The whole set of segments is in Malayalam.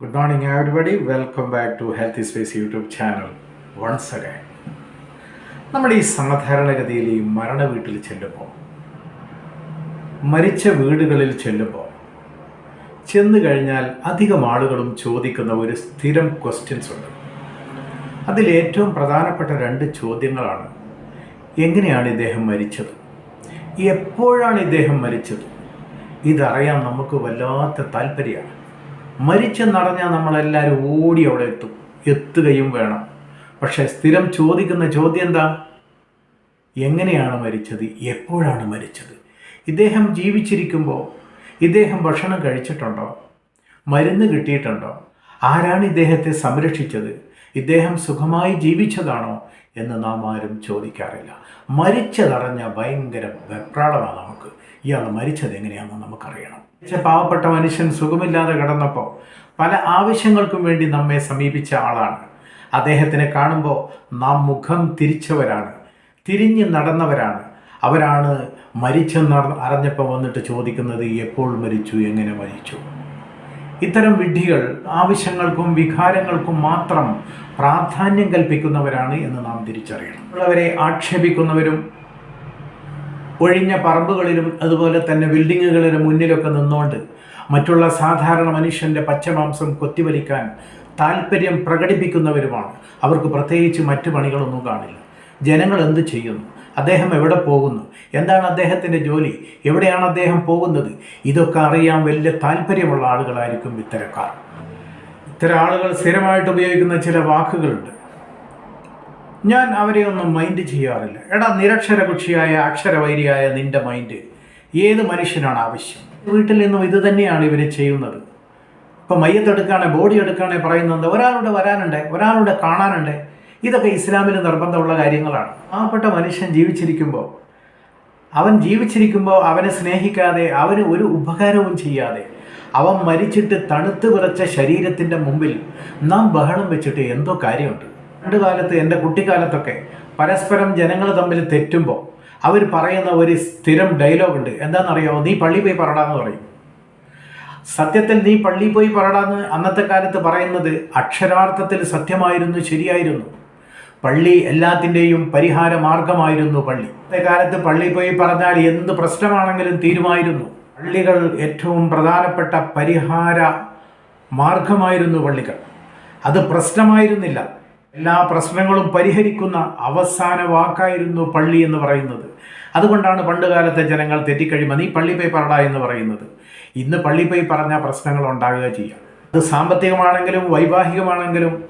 Good morning, everybody. Welcome back to Healthy Space YouTube channel once again. നമ്മുടെ ഈ സാധാരണഗതിയിൽ ഈ മരണ വീട്ടിൽ ചെല്ലുമ്പോൾ മരിച്ച വീടുകളിൽ ചെല്ലുമ്പോൾ ചെന്നു കഴിഞ്ഞാൽ അധികം ആളുകളും ചോദിക്കുന്ന ഒരു സ്ഥിരം ക്വസ്റ്റ്യൻസ് ഉണ്ട്. അതിൽ ഏറ്റവും പ്രധാനപ്പെട്ട രണ്ട് ചോദ്യങ്ങളാണ്. എങ്ങനെയാണ് ഇദ്ദേഹം മരിച്ചത്? എപ്പോഴാണ് ഇദ്ദേഹം മരിച്ചത്? ഇതറിയാൻ നമുക്ക് വല്ലാത്ത താല്പര്യമാണ്. മരിച്ചെന്നറിഞ്ഞാൽ നമ്മളെല്ലാവരും ഓടി അവിടെ എത്തും. എത്തുകയും വേണം. പക്ഷെ സ്ഥിരം ചോദിക്കുന്ന ചോദ്യം എന്താ? എങ്ങനെയാണ് മരിച്ചത്? എപ്പോഴാണ് മരിച്ചത്? ഇദ്ദേഹം ജീവിച്ചിരിക്കുമ്പോൾ ഇദ്ദേഹം ഭക്ഷണം കഴിച്ചിട്ടുണ്ടോ? മരുന്ന് കിട്ടിയിട്ടുണ്ടോ? ആരാണ് ഇദ്ദേഹത്തെ സംരക്ഷിച്ചത്? ഇദ്ദേഹം സുഖമായി ജീവിച്ചതാണോ എന്ന് നാം ആരും ചോദിക്കാറില്ല. മരിച്ചതറിഞ്ഞ ഭയങ്കര വെപ്രാളമാണ് നമുക്ക്. ഇയാൾ മരിച്ചത് എങ്ങനെയാണെന്ന് നമുക്കറിയണം. പാവപ്പെട്ട മനുഷ്യൻ സുഖമില്ലാതെ കിടന്നപ്പോൾ പല ആവശ്യങ്ങൾക്കും വേണ്ടി നമ്മെ സമീപിച്ച ആളാണ്. അദ്ദേഹത്തിനെ കാണുമ്പോൾ നാം മുഖം തിരിച്ചവരാണ്. തിരിഞ്ഞ് നടന്നവരാണ്. അവരാണ് മരിച്ചെന്ന് അറിഞ്ഞപ്പോൾ വന്നിട്ട് ചോദിക്കുന്നത് എപ്പോൾ മരിച്ചു? എങ്ങനെ മരിച്ചു? ഇത്തരം വിഡ്ഢികൾ ആവശ്യങ്ങൾക്കും വികാരങ്ങൾക്കും മാത്രം പ്രാധാന്യം കൽപ്പിക്കുന്നവരാണ് എന്ന് നാം തിരിച്ചറിയണം. ഉള്ളവരെ ആക്ഷേപിക്കുന്നവരും ഒഴിഞ്ഞ പറമ്പുകളിലും അതുപോലെ തന്നെ ബിൽഡിങ്ങുകളിലും മുന്നിലൊക്കെ നിന്നുകൊണ്ട് മറ്റുള്ള സാധാരണ മനുഷ്യന്റെ പച്ചമാംസം കൊത്തിവലിക്കാൻ താല്പര്യം പ്രകടിപ്പിക്കുന്നവരുമാണ്. അവർക്ക് പ്രത്യേകിച്ച് മറ്റു പണികളൊന്നും കാണില്ല. ജനങ്ങൾ എന്ത് ചെയ്യുന്നു? അദ്ദേഹം എവിടെ പോകുന്നു? എന്താണ് അദ്ദേഹത്തിന്റെ ജോലി? എവിടെയാണ് അദ്ദേഹം പോകുന്നത്? ഇതൊക്കെ അറിയാൻ വലിയ താല്പര്യമുള്ള ആളുകളായിരിക്കും ഇത്തരക്കാർ. ഇത്തരം ആളുകൾ സ്ഥിരമായിട്ട് ഉപയോഗിക്കുന്ന ചില വാക്കുകളുണ്ട്. ഞാൻ അവരെ ഒന്നും മൈൻഡ് ചെയ്യാറില്ല. എടാ നിരക്ഷരകുക്ഷിയായ അക്ഷരവൈരിയായ നിന്റെ മൈൻഡ് ഏത് മനുഷ്യനാണ് ആവശ്യം? വീട്ടിൽ നിന്നും ഇത് തന്നെയാണ് ഇവർ ചെയ്യുന്നത്. ഇപ്പം മയ്യത്തെടുക്കാണെ ബോഡി എടുക്കാണെ പറയുന്നത് ഒരാളുടെ വരാനുണ്ട് ഒരാളുടെ കാണാനുണ്ട്. ഇതൊക്കെ ഇസ്ലാമിന് നിർബന്ധമുള്ള കാര്യങ്ങളാണ്. പാവപ്പെട്ട മനുഷ്യൻ ജീവിച്ചിരിക്കുമ്പോൾ അവൻ ജീവിച്ചിരിക്കുമ്പോൾ അവനെ സ്നേഹിക്കാതെ അവന് ഒരു ഉപകാരവും ചെയ്യാതെ അവൻ മരിച്ചിട്ട് തണുത്ത് വിറച്ച ശരീരത്തിന്റെ മുമ്പിൽ നാം ബഹളം വെച്ചിട്ട് എന്തോ കാര്യമുണ്ട്. പണ്ട് കാലത്ത് എന്റെ കുട്ടിക്കാലത്തൊക്കെ പരസ്പരം ജനങ്ങൾ തമ്മിൽ തെറ്റുമ്പോൾ അവർ പറയുന്ന ഒരു സ്ഥിരം ഡയലോഗ് ഉണ്ട്. എന്താണെന്നറിയാമോ നീ പള്ളി പോയി പറടാന്ന് പറയും. സത്യത്തിൽ നീ പള്ളി പോയി പറടാന്ന് അന്നത്തെ കാലത്ത് പറയുന്നത് അക്ഷരാർത്ഥത്തിൽ സത്യമായിരുന്നു ശരിയായിരുന്നു. പള്ളി എല്ലാത്തിന്റെയും പരിഹാര മാർഗമായിരുന്നു പള്ളി. ഇന്നത്തെ കാലത്ത് പള്ളി പോയി പറഞ്ഞാൽ എന്ത് പ്രശ്നമാണെങ്കിലും തീരുമായിരുന്നു. പള്ളികൾ ഏറ്റവും പ്രധാനപ്പെട്ട പരിഹാര മാർഗമായിരുന്നു പള്ളികൾ. അത് പ്രശ്നമായിരുന്നില്ല. എല്ലാ പ്രശ്നങ്ങളും പരിഹരിക്കുന്ന അവസാന വാക്കായിരുന്നു പള്ളി എന്ന് പറയുന്നത്. അതുകൊണ്ടാണ് പണ്ട് കാലത്തെ ജനങ്ങൾ തെറ്റിക്കഴിയുമ്പോൾ നീ പള്ളി പോയി പറടാ എന്ന് പറയുന്നത്. ഇന്ന് പള്ളി പോയി പറഞ്ഞാൽ പ്രശ്നങ്ങൾ ഉണ്ടാകുക ചെയ്യാം. അത് സാമ്പത്തികമാണെങ്കിലും വൈവാഹികമാണെങ്കിലും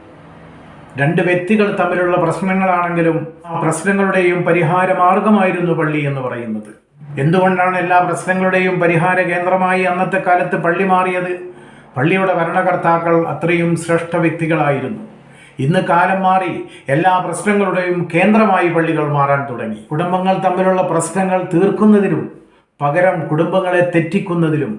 രണ്ട് വ്യക്തികൾ തമ്മിലുള്ള പ്രശ്നങ്ങളാണെങ്കിലും ആ പ്രശ്നങ്ങളുടെയും പരിഹാര മാർഗമായിരുന്നു പള്ളി എന്ന് പറയുന്നത്. എന്തുകൊണ്ടാണ് എല്ലാ പ്രശ്നങ്ങളുടെയും പരിഹാര കേന്ദ്രമായി അന്നത്തെ കാലത്ത് പള്ളി മാറിയത്? പള്ളിയുടെ ഭരണകർത്താക്കൾ അത്രയും ശ്രേഷ്ഠ വ്യക്തികളായിരുന്നു. ഇന്ന് കാലം മാറി എല്ലാ പ്രശ്നങ്ങളുടെയും കേന്ദ്രമായി പള്ളികൾ മാറാൻ തുടങ്ങി. കുടുംബങ്ങൾ തമ്മിലുള്ള പ്രശ്നങ്ങൾ തീർക്കുന്നതിനും പകരം കുടുംബങ്ങളെ തെറ്റിക്കുന്നതിലും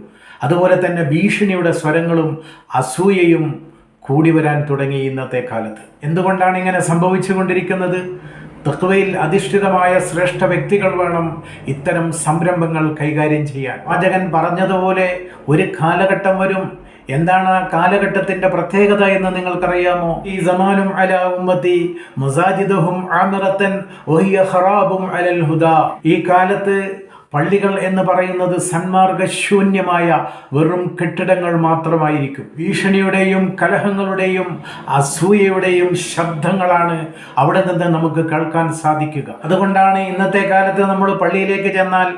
അതുപോലെ തന്നെ ഭീഷണിയുടെ സ്വരങ്ങളും അസൂയയും കൂടി വരാൻ തുടങ്ങി ഇന്നത്തെ കാലത്ത്. എന്തുകൊണ്ടാണ് ഇങ്ങനെ സംഭവിച്ചുകൊണ്ടിരിക്കുന്നത്? തത്വയിൽ അധിഷ്ഠിതമായ ശ്രേഷ്ഠ വ്യക്തികൾ വേണം ഇത്തരം സംരംഭങ്ങൾ കൈകാര്യം ചെയ്യാൻ. വാചകൻ പറഞ്ഞതുപോലെ ഒരു കാലഘട്ടം വരും. എന്താണ് ആ കാലഘട്ടത്തിന്റെ പ്രത്യേകത എന്ന് നിങ്ങൾക്കറിയാമോ? ഈ സമാനും അല ഉമ്മത്തി മുസാജിദും ആമിറത്തൻ ഒഹിയ ഖറാബും അലൽ ഹുദ. ഈ കാലത്ത് പള്ളികൾ എന്ന് പറയുന്നത് സന്മാർഗശൂന്യമായ വെറും കെട്ടിടങ്ങൾ മാത്രമായിരിക്കും. ഭീഷണിയുടെയും കലഹങ്ങളുടെയും അസൂയയുടെയും ശബ്ദങ്ങളാണ് അവിടെ നിന്ന് നമുക്ക് കേൾക്കാൻ സാധിക്കുക. അതുകൊണ്ടാണ് ഇന്നത്തെ കാലത്ത് നമ്മൾ പള്ളിയിലേക്ക് ചെന്നാൽ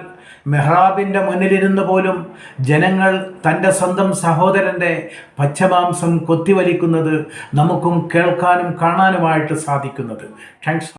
മെഹ്റാബിന്റെ മുന്നിലിരുന്ന് പോലും ജനങ്ങൾ തന്റെ സ്വന്തം സഹോദരന്റെ പച്ചമാംസം കൊത്തിവലിക്കുന്നത് നമുക്കും കേൾക്കാനും കാണാനുമായിട്ട് സാധിക്കുന്നത്. താങ്ക്സ്